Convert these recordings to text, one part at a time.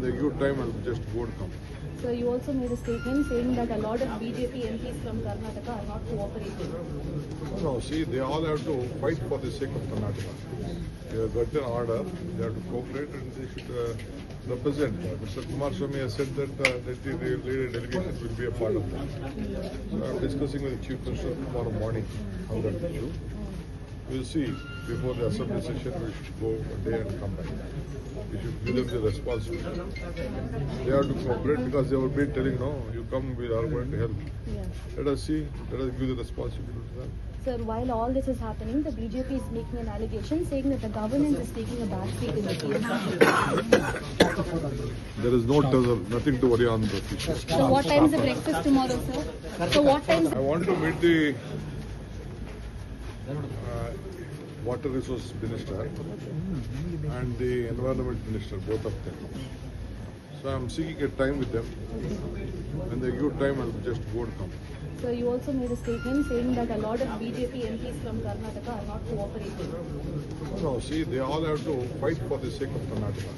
When they give time, I'll just go and come. So you also made a statement saying that a lot of BJP MPs from Karnataka are not cooperating. No, see, they all have to fight for the sake of Karnataka. They have got an order, they have to cooperate and they should uh, represent. Uh, Mr. Kumar Swamy has said that uh, that the leader delegation will be a part of that. So I'm discussing with the Chief Minister tomorrow morning on that issue. We'll see, before the assembly session, we should go there and come back. We should give them the responsibility. They have to cooperate because they will be telling, no, you come, we are going to help. Yeah. Let us see, let us give the responsibility to them. Sir, while all this is happening, the BJP is making an allegation saying that the government is taking a backseat in the PSC. There is no tussle, nothing to worry on the issue. So what time is the breakfast tomorrow, sir? So what time? I want to meet the uh, water resource minister and the environment minister, both of them. So I'm seeking a time with them. When they give time, I'll just go and come. So you also made a statement saying that a lot of BJP MPs from Karnataka are not cooperating. No, see, they all have to fight for the sake of Karnataka.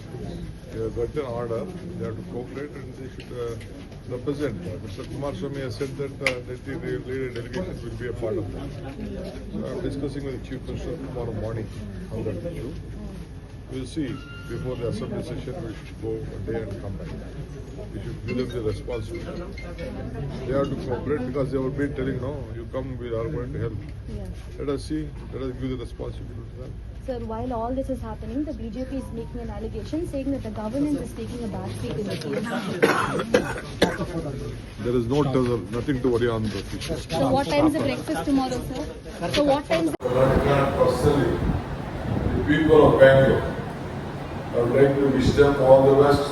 They have got an order, they have to cooperate and they should uh, represent. Mr. Kumar Swamy has said that uh, that the leader delegation will be a part of that. So I'm discussing with the Chief Minister tomorrow morning on that issue. We'll see, before the assembly session, we should go a day and come back. We should give them the responsibility. They have to cooperate because they will be telling, no, you come, we are going to help. Let us see, let us give the responsibility to them. Sir, while all this is happening, the BJP is making an allegation saying that the government is taking a backseat in the PSC. There is no tussle, nothing to worry on the issue. So what time is the breakfast tomorrow, sir? So what time is Karnataka personally, the people of Bangalore, I would like to wish them all the best.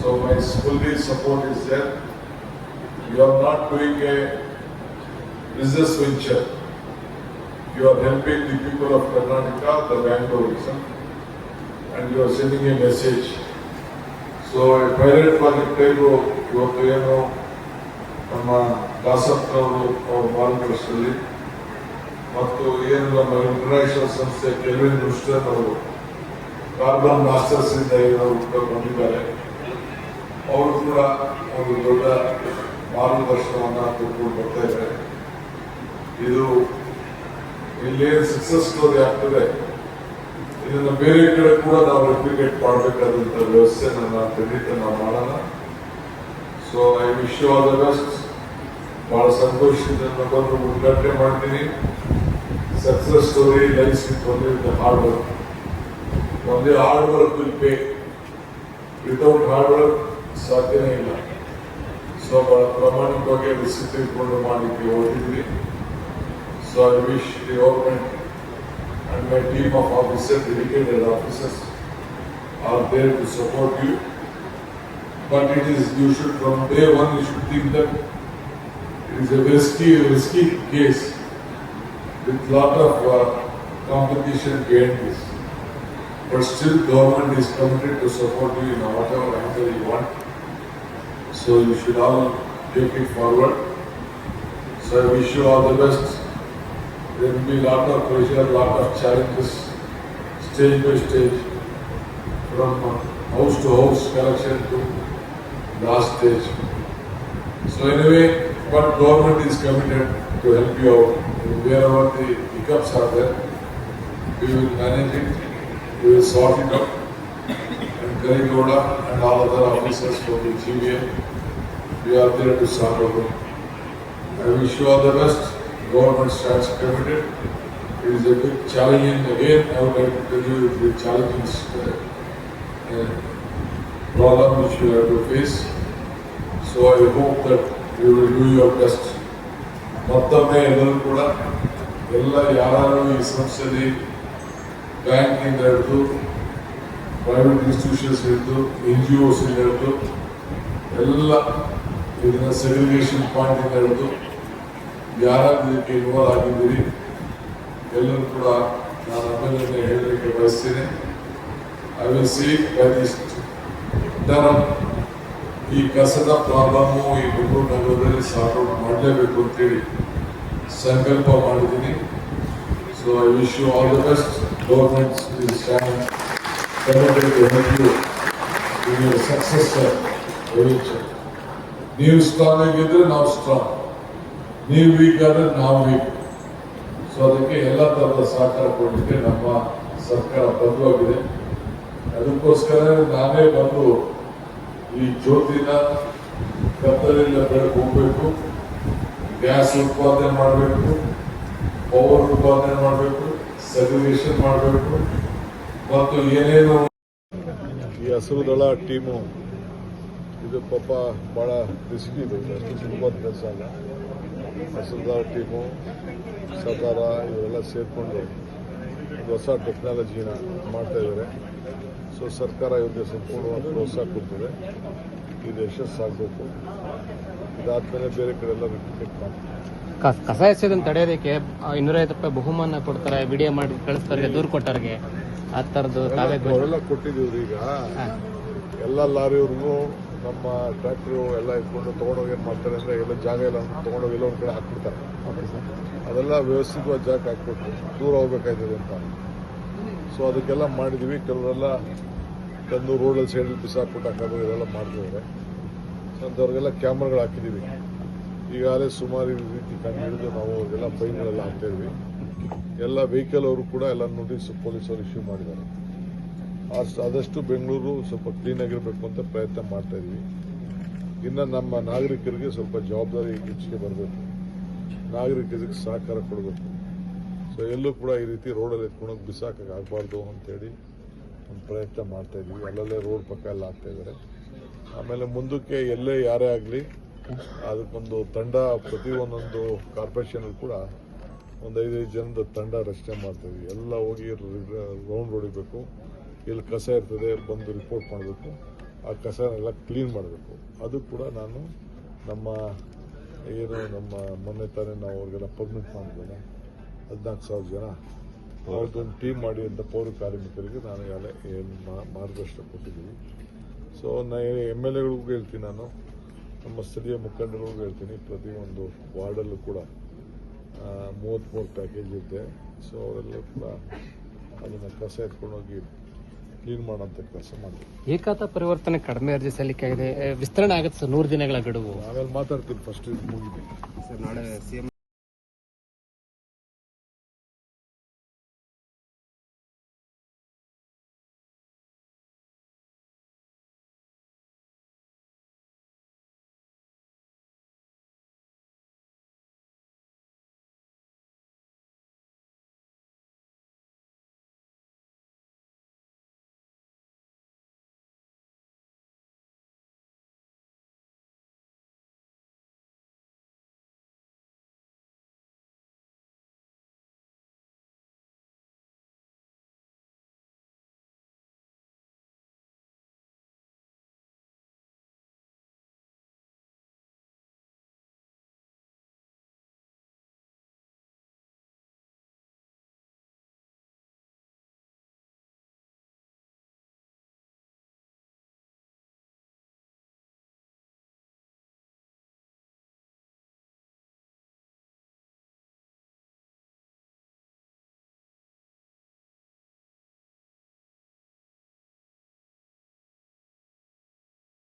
So my fully support is there. You are not doing a business venture. You are helping the people of Karnataka, the Bangaloreans, and you are sending a message. So pilot project ಇವತ್ತು ಏನು ನಮ್ಮ ದಾಸಪ್ಪನವರು ಅವ್ರ ಮಾರ್ಗದರ್ಶನದಲ್ಲಿ ಮತ್ತು ಏನು ನಮ್ಮ international ಸಂಸ್ಥೆ kelvin ರುಸ್ಟರ್ ಅವರು ಕಾರ್ಬನ್ ಮಾಸ್ಟರ್ಸ್ ಇಂದ ಏನು ಬಂದಿದ್ದಾರೆ ಅವರು ಕೂಡ ಒಂದು ದೊಡ್ಡ ಮಾರ್ಗದರ್ಶನವನ್ನು ಕೊಟ್ಕೊಂಡು ಬರ್ತಾ ಇದ್ದಾರೆ. ಇದು ಇಲ್ಲೇನು ಸಕ್ಸಸ್ ಸ್ಟೋರಿ ಆಗ್ತದೆ, ಇದನ್ನ ಬೇರೆ ಕಡೆ ಕೂಡ ನಾವು ರೆಪ್ಲಿಕೇಟ್ ಮಾಡಬೇಕಾದಂತ ವ್ಯವಸ್ಥೆ ನನ್ನ ಖಂಡಿತ ನಾವು ಮಾಡೋಣ. So I wish you all the best ಬಹಳ ಸಂತೋಷದಿಂದ ಬಂದು ಉದ್ಘಾಟನೆ ಮಾಡ್ತೀನಿ. Success story life only with hard work ಒಂದೇ hard work will pay without hard work ಸಾಧ್ಯನೇ ಇಲ್ಲ. ಸೊ ಬಹಳ ಪ್ರಾಮಾಣಿಕವಾಗಿ ಅದು ಇಟ್ಕೊಂಡು ಮಾಡಲಿಕ್ಕೆ ಹೊರಟಿದ್ವಿ So I wish the government and my team of officers, dedicated officers, are there to support you. But it is, you should, from day one, you should think that it is a risky, risky case with lot of uh, competition behind this. But still government is committed to support you in whatever angle you want. So you should all take it forward. So I wish you all the best. There will be a lot of pressure, lot of challenges, stage by stage, from house to house collection to last stage. So anyway, but government is committed to help you out. Wherever the hiccups are there, we will manage it, we will sort it out. And Karigoda and all other officers from the GBA, we are there to sort out. I wish you all the best. Government stands committed. It is a big challenging, again, I would like to tell you, it's a challenging uh, uh, problem which you have to face. So I hope that you will do your best. ಮತ್ತೊಮ್ಮೆ ಎಲ್ಲರೂ ಕೂಡ ಎಲ್ಲ ಯಾರು ಈ ಸಂಸ್ಥೆಯಲ್ಲಿ ಬ್ಯಾಂಕಿಂದ ಹಿಡಿದು private institutions ಹಿಡಿದು ಎನ್ ಜಿ ಒಸ್ ಹಿಡಿದು ಎಲ್ಲ ಇದನ್ನ ಸೆಗ್ರಿಗೇಷನ್ ಪಾಯಿಂಟಿಂದ ಹಿಡಿದು ಯಾರಾದ್ರೂ ಇದಕ್ಕೆ ಇನ್ವಾಲ್ವ್ ಎಲ್ಲರೂ ಕೂಡ ನಾನು ಅಭಿನಂದನೆ ಹೇಳಲಿಕ್ಕೆ ಬಯಸ್ತೀನಿ. ಐ ವಿಲ್ ಸಿ ಬೈ ಈ ಕಸದ ಪ್ರಾಬ್ಲಮ್ಮು ಈ ಬೆಂಗಳೂರು ನಗರದಲ್ಲಿ ಸಾರ್ಟ್ ಔಟ್ ಮಾಡಲೇಬೇಕು ಅಂತೇಳಿ ಸಂಕಲ್ಪ ಮಾಡಿದ್ದೀನಿ. So I wish you all the best government success. ನೀವು ಸ್ಟ್ರಾಂಗ್ ಆಗಿದ್ರೆ ನಾವು ಸ್ಟ್ರಾಂಗ್ ನೀವು ವೀಕ್ ಆದ್ರೆ ನಾವು ವೀಕ್ ಸೊ ಅದಕ್ಕೆ ಎಲ್ಲ ಥರದ ಸಹಕಾರ ಕೊಡಲಿಕ್ಕೆ ನಮ್ಮ ಸರ್ಕಾರ ಬದ್ಧವಾಗಿದೆ ಅದಕ್ಕೋಸ್ಕರ ನಾನೇ ಬಂದು ಈ ಜ್ಯೋತಿನ ಕತ್ತಲಿಂದ ಬೆಳಕು ಹೋಗ್ಬೇಕು. ಗ್ಯಾಸ್ ಉತ್ಪಾದನೆ ಮಾಡಬೇಕು. ಪವರ್ ಉತ್ಪಾದನೆ ಮಾಡಬೇಕು. ಸೆಗ್ರಿಗೇಷನ್ ಮಾಡಬೇಕು. ಮತ್ತು ಏನೇನು ಈ ಹಸಿರು ದಳ ಟೀಮು, ಇದು ಪಾಪ ಭಾಳ ರಿಸ್ಕ್ ಇದೆ. ಅಷ್ಟು ಕೆಲಸ ಹಸಿರು ದಳ ಟೀಮು ಸರ್ದಾರ ಇವರೆಲ್ಲ ಸೇರಿಕೊಂಡು ಹೊಸ ಟೆಕ್ನಾಲಜಿನ ಮಾಡ್ತಾ ಇದ್ದಾರೆ. ಸೊ ಸರ್ಕಾರ ಇವರಿಗೆ ಸಂಪೂರ್ಣವಾಗಿ ಪ್ರೋತ್ಸಾಹ ಕೊಡ್ತಿದೆ. ಇದು ಯಶಸ್ಸಾಗಬೇಕು ಇದಾದ್ಮೇಲೆ ಬೇರೆ ಕಡೆ ಎಲ್ಲ ರಿಪೀಟ್ ಮಾಡ್ತಾರೆ ಕ- ಕಸ ಎಸೆಯೋದನ್ನು ತಡೆಯೋದಕ್ಕೆ ಇನ್ನೂರೈವತ್ತು ರೂಪಾಯಿ ಬಹುಮಾನ ಕೊಡ್ತಾರೆ ವಿಡಿಯೋ ಮಾಡಿ ಕಳಿಸ್ತಾರೆ ದೂರು ಕೊಟ್ಟವ್ರಿಗೆ ಆ ಥರದ್ದು ತಾವೇ ಕೊಟ್ಟಿದ್ದೀವ್ರಿ ಈಗ ಎಲ್ಲ ಲಾರಿಯವ್ರಿಗೂ ನಮ್ಮ ಟ್ರ್ಯಾಕ್ಟ್ರು ಎಲ್ಲ ಇಟ್ಕೊಂಡು ತೊಗೊಂಡೋಗಿ ಏನು ಮಾಡ್ತಾರೆ ಅಂದರೆ ಎಲ್ಲ ಜಾಗ ಎಲ್ಲ ತೊಗೊಂಡೋಗಿ ಎಲ್ಲ ಒಂದು ಕಡೆ ಹಾಕ್ಬಿಡ್ತಾರೆ. ಅದೆಲ್ಲ ವ್ಯವಸ್ಥಿತವಾಗಿ ಜಾಗ ಹಾಕ್ಬಿಟ್ಟು ದೂರ ಹೋಗ್ಬೇಕಾಯ್ತದೆ ಅಂತ. ಸೊ ಅದಕ್ಕೆಲ್ಲ ಮಾಡಿದ್ದೀವಿ ಕೆಲವರೆಲ್ಲ ತಂದು ರೋಡಲ್ಲಿ ಸೈಡಲ್ಲಿ ಬಿಸಾಕ್ಬಿಟ್ಟು ಹಾಕೋದು ಇದೆಲ್ಲ ಮಾಡ್ತಿದ್ದಾರೆ. ಅಂಥವ್ರಿಗೆಲ್ಲ ಕ್ಯಾಮ್ರಾಗಳು ಹಾಕಿದ್ದೀವಿ ಈಗಾಗಲೇ ಸುಮಾರು ಈ ರೀತಿ ಕಂಡು ಹಿಡಿದು ನಾವು ಅವ್ರಿಗೆಲ್ಲ ಫೈನ್ಗಳೆಲ್ಲ ಹಾಕ್ತಾ ಇದ್ವಿ. ಎಲ್ಲ ವೆಹಿಕಲ್ ಅವರು ಕೂಡ ಎಲ್ಲ ನೋಟಿಸ್ ಪೊಲೀಸರು ಇಶ್ಯೂ ಮಾಡಿದ್ದಾರೆ. ಅಷ್ಟು ಆದಷ್ಟು ಬೆಂಗಳೂರು ಸ್ವಲ್ಪ ಕ್ಲೀನ್ ಆಗಿರಬೇಕು ಅಂತ ಪ್ರಯತ್ನ ಮಾಡ್ತಾ ಇದ್ವಿ ಇನ್ನು ನಮ್ಮ ನಾಗರಿಕರಿಗೆ ಸ್ವಲ್ಪ ಜವಾಬ್ದಾರಿ ಹೆಚ್ಚಿಗೆ ಬರಬೇಕು. ನಾಗರಿಕರಿಗೆ ಸಹಕಾರ ಕೊಡಬೇಕು. ಸೊ ಎಲ್ಲೂ ಕೂಡ ಈ ರೀತಿ ರೋಡಲ್ಲಿ ಎತ್ಕೊಂಡೋಗಿ ಬಿಸಾಕಕ್ಕೆ ಆಗಬಾರ್ದು ಅಂತೇಳಿ ಒಂದು ಪ್ರಯತ್ನ ಮಾಡ್ತಾ ಇದ್ವಿ ಅಲ್ಲಲ್ಲೇ ರೋಡ್ ಪಕ್ಕ ಎಲ್ಲ ಆಗ್ತಾ ಇದ್ದಾರೆ ಆಮೇಲೆ ಮುಂದಕ್ಕೆ ಎಲ್ಲೇ ಯಾರೇ ಆಗಲಿ ಅದಕ್ಕೊಂದು ತಂಡ, ಪ್ರತಿ ಒಂದೊಂದು ಕಾರ್ಪೊರೇಷನಲ್ಲಿ ಕೂಡ ಒಂದು ಐದೈದು ಜನದ ತಂಡ ರಚನೆ ಮಾಡ್ತೀವಿ ಎಲ್ಲ ಹೋಗಿ ರೌಂಡ್ ಹೊಡಿಬೇಕು. ಇಲ್ಲಿ ಕಸ ಇರ್ತದೆ ಬಂದು ರಿಪೋರ್ಟ್ ಮಾಡಬೇಕು. ಆ ಕಸನೆಲ್ಲ ಕ್ಲೀನ್ ಮಾಡಬೇಕು. ಅದು ಕೂಡ ನಾನು ನಮ್ಮ ಏನು ನಮ್ಮ ಮೊನ್ನೆ ತಾನೇ ನಾವು ಅವ್ರಿಗೆಲ್ಲ ಪರ್ಮಿಟ್ ಮಾಡಿದ್ದೇನೆ ಹದಿನಾಲ್ಕು ಸಾವಿರ ಜನ ಅವ್ರದ್ದೊಂದು ಟೀಮ್ ಮಾಡಿ ಅಂತ ಪೌರ ಕಾರ್ಮಿಕರಿಗೆ ನಾನು ಎಲ್ಲ ಏನು ಮಾರ್ಗದರ್ಶನ ಕೊಟ್ಟಿದ್ದೀನಿ ಸೊ ನಾನು ಎಂ ಎಲ್ ಎಗಳಿಗೂ ಹೇಳ್ತೀನಿ ನಾನು, ನಮ್ಮ ಸ್ಥಳೀಯ ಮುಖಂಡರಿಗೂ ಹೇಳ್ತೀನಿ ಪ್ರತಿಯೊಂದು ವಾರ್ಡಲ್ಲೂ ಕೂಡ ಮೂವತ್ತ್ಮೂರು ಪ್ಯಾಕೇಜ್ ಇದೆ. ಸೊ ಅವರೆಲ್ಲ ಕೂಡ ಅದನ್ನು ಕಸ ಎತ್ಕೊಂಡೋಗಿ ಕ್ಲೀನ್ ಮಾಡೋಂಥ ಕೆಲಸ ಮಾಡಿ. ಏಕಾತ ಪರಿವರ್ತನೆ ಕಡಿಮೆ ಅರ್ಜಿ ಸಲ್ಲಿಕೆ ಆಗಿದೆ ವಿಸ್ತರಣೆ ಆಗುತ್ತೆ ಸರ್ ನೂರು ದಿನಗಳ ಗಡುವು. ಆಮೇಲೆ ಮಾತಾಡ್ತೀನಿ ಫಸ್ಟ್ ಮುಗಿಬೇಕು. ಸರ್ ನಾಳೆ ಸಿಎಂ